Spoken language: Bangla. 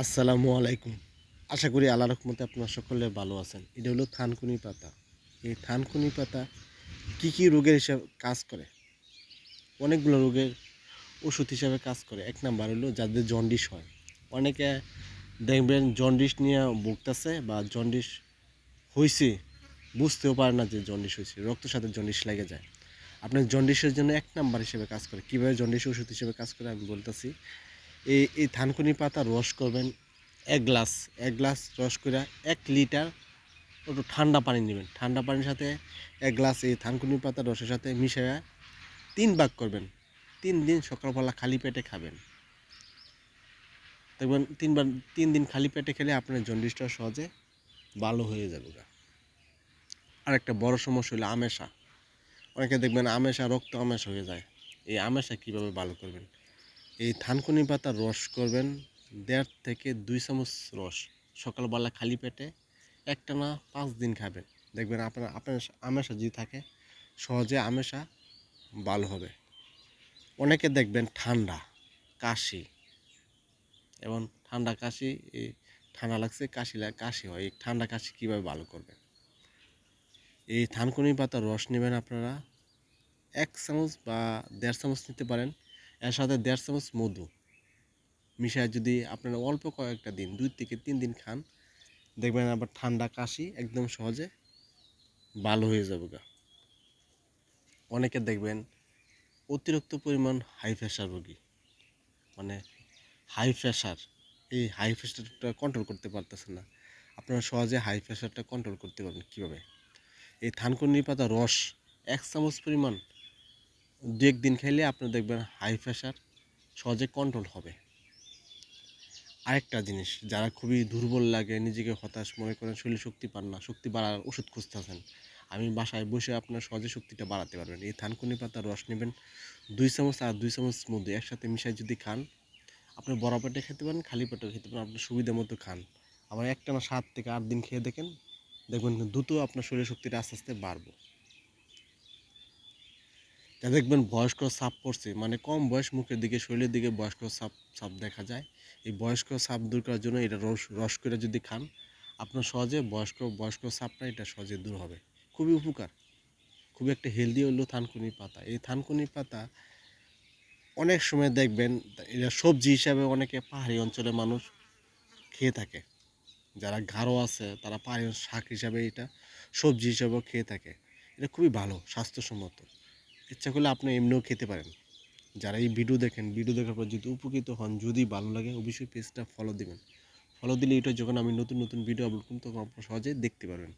আসসালামু আলাইকুম। আশা করি আল্লাহ রহমতে আপনারা সকলে ভালো আছেন। এটা হলো থানকুনি পাতা। এই থানকুনি পাতা কি কি রোগের হিসাবে কাজ করে? অনেকগুলো রোগের ওষুধ হিসাবে কাজ করে। এক নাম্বার হলো যাদের জন্ডিস হয়। অনেকে দেখবেন জন্ডিস নিয়ে ভুগতেছে বা জন্ডিস হয়েছে বুঝতেও পারে না যে জন্ডিস হয়েছে রক্ত সাথে জন্ডিস লেগে যায়। আপনার জন্ডিসের জন্য এক নাম্বার হিসেবে কাজ করে। কীভাবে জন্ডিস ওষুধ হিসেবে কাজ করে আমি বলতেছি। এই এই থানকুনি পাতা রস করবেন এক গ্লাস এক গ্লাস রস করে এক লিটার একটু ঠান্ডা পানি নেবেন। ঠান্ডা পানির সাথে এক গ্লাস এই থানকুনি পাতা রসের সাথে মিশিয়ে তিন ভাগ করবেন। তিন দিন সকালবেলা খালি পেটে খাবেন। দেখবেন তিনবার তিন দিন খালি পেটে খেলে আপনার জন্ডিসটা সহজে ভালো হয়ে যাবে আর একটা বড় সমস্যা হলো আমেশা। অনেকে দেখবেন আমেশা রক্ত আমেশা হয়ে যায়। এই আমেশা কীভাবে ভালো করবেন? এই থানকুনি পাতার রস করবেন দেড় থেকে দুই চামচ রস। সকালবেলা খালি পেটে একটা না পাঁচ দিন খাবেন। দেখবেন আপনার আপনার আমেশা যদি থাকে, সহজে আমেশা ভালো হবে। অনেকে দেখবেন ঠান্ডা, কাশি, এবং ঠান্ডা কাশি এই ঠান্ডা লাগছে, কাশি কাশি হয়। এই ঠান্ডা কাশি কীভাবে ভালো করবেন? এই থানকুনি পাতার রস নেবেন আপনারা এক চামচ বা দেড় চামচ নিতে পারেন। এর সাথে দেড় চামচ মধু। মিশায় যদি আপনারা অল্প কয়েকটা দিন, দুই থেকে তিন দিন খান, দেখবেন আবার ঠান্ডা কাশি একদম সহজে ভালো হয়ে যাবে গা। অনেকে দেখবেন অতিরিক্ত পরিমাণ হাই প্রেশার রোগী। মানে হাই প্রেশার এই হাই প্রেশারটা কন্ট্রোল করতে পারতেছে না। আপনারা সহজে হাই প্রেশারটা কন্ট্রোল করতে পারবেন কীভাবে? এই থানকুনি পাতা রস, এক চামচ পরিমাণ দু একদিন খেলে আপনি দেখবেন হাই প্রেশার সহজে কন্ট্রোল হবে। আরেকটা জিনিস, যারা খুবই দুর্বল লাগে, নিজেকে হতাশ মনে করেন, শরীর শক্তি পান না, শক্তি বাড়ার ওষুধ খুঁজতেছেন, আমি বাসায় বসে আপনার সহজে শক্তিটা বাড়াতে পারবেন। এই থানকুনি পাতার রস নেবেন, দুই চামচ আর দুই চামচ মধ্যে একসাথে মিশাই যদি খান আপনি বড় পেটে খেতে পারেন, খালি পেটে খেতে পারেন আপনার সুবিধা মতো খান। আবার একটা না সাত থেকে আট দিন খেয়ে দেখেন, দেখবেন দ্রুত আপনার শরীর শক্তিটা আস্তে আস্তে বাড়বে। যা দেখবেন বয়স্ক সাপ পড়ছে মানে কম বয়স মুখের দিকে, শরীরের দিকে বয়স্ক সাপ সাপ দেখা যায়। এই বয়স্ক সাপ দূর করার জন্য এটা রস রস করে যদি খান, আপনার সহজে বয়স্ক বয়স্ক সাপটা এটা সহজে দূর হবে। খুবই উপকার। খুবই একটা হেলদি হলো থানকুনি পাতা। এই থানকুনি পাতা অনেক সময় দেখবেন এটা সবজি হিসাবে অনেকে পাহাড়ি অঞ্চলের মানুষ খেয়ে থাকে। যারা গাঢ় আছে, তারা পাহাড়ি শাক হিসাবে এটা সবজি হিসাবেও খেয়ে থাকে। এটা খুবই ভালো, স্বাস্থ্যসম্মত। ইচ্ছা করলে আপনি এমনিও খেতে পারেন। যারা এই ভিডিও দেখেন ভিডিও দেখার পর যদি উপকৃত হন, যদি ভালো লাগে, অবশ্যই পেজটা ফলো দেবেন। ফলো দিলে এটা যখন আমি নতুন নতুন ভিডিও আপলোড করব, তখন আপনারা সহজে দেখতে পারবেন।